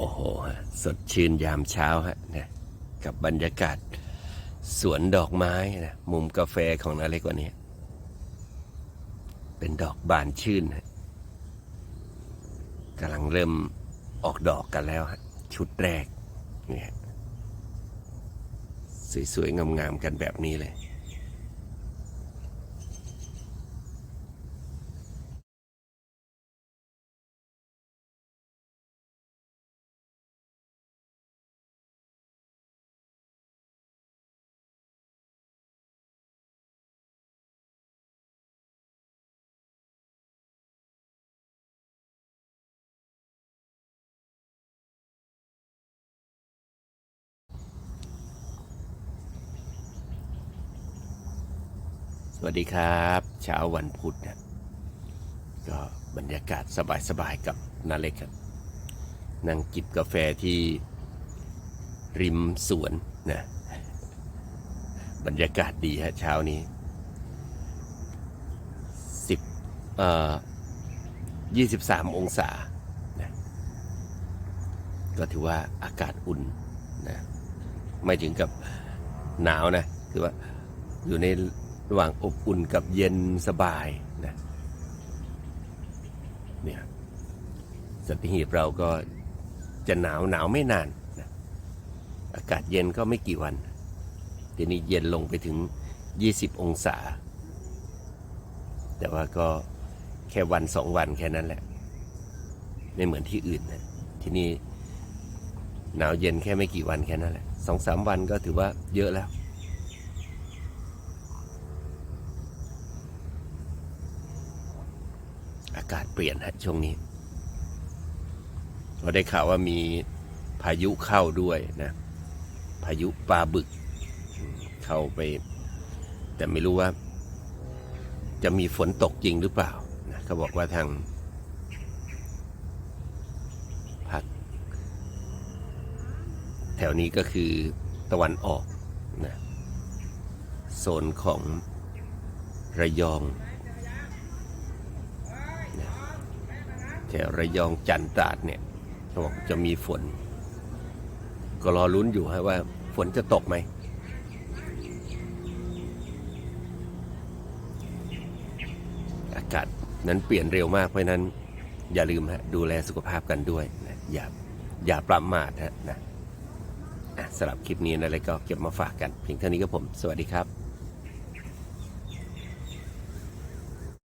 โอ้โหฮะสดชื่นยามเช้าฮะนะกับบรรยากาศสวนดอกไม้นะมุมกาแฟของนาเล็กวันนี้ เป็นดอกบานชื่นฮะกำลังเริ่มออกดอกกันแล้วฮะชุดแรกเนี่ยสวยๆงามๆกันแบบนี้เลย สวัสดีครับเช้าวันพุธนะก็บรรยากาศสบายๆกับนาเล็กครับนั่งจิบกาแฟที่ริมสวนนะบรรยากาศดีฮะเช้านี้สิบเอ่อยี่สิบสามองศานะก็ถือว่าอากาศอุ่นนะไม่ถึงกับหนาวนะคือว่าอยู่ใน ระหว่างอบอุ่นกับเย็นสบายนะเนี่ยสติหีบเราก็จะหนาวหนาวไม่นานนะอากาศเย็นก็ไม่กี่วันทีนี้เย็นลงไปถึง 20 องศา แต่ว่าก็แค่วันสองวันแค่นั้นแหละ ไม่เหมือนที่อื่นนะที่นี่หนาวเย็นแค่ไม่กี่วันแค่นั้นแหละสองสามวันก็ถือว่าเยอะแล้ว อากาศเปลี่ยนฮะช่วงนี้เราได้ข่าวว่ามีพายุเข้าด้วยนะ พายุปลาบึก เข้าไป แต่ไม่รู้ว่า จะมีฝนตกจริงหรือเปล่านะเขาบอกว่าทางภาคแถวนี้ก็คือตะวันออกนะโซนของระยอง แถวระยองจันตราดเนี่ยเขาบอกจะมีฝน ก็รอลุ้นอยู่ฮะว่าฝนจะตกไหมอากาศนั้นเปลี่ยนเร็วมากเพราะนั้น อย่าลืมฮะดูแลสุขภาพกันด้วยนะอย่าอย่าประมาทฮะนะอะสำหรับคลิปนี้นะอะไรก็เก็บมาฝากกันเพียงเท่านี้ก็ผม สวัสดีครับ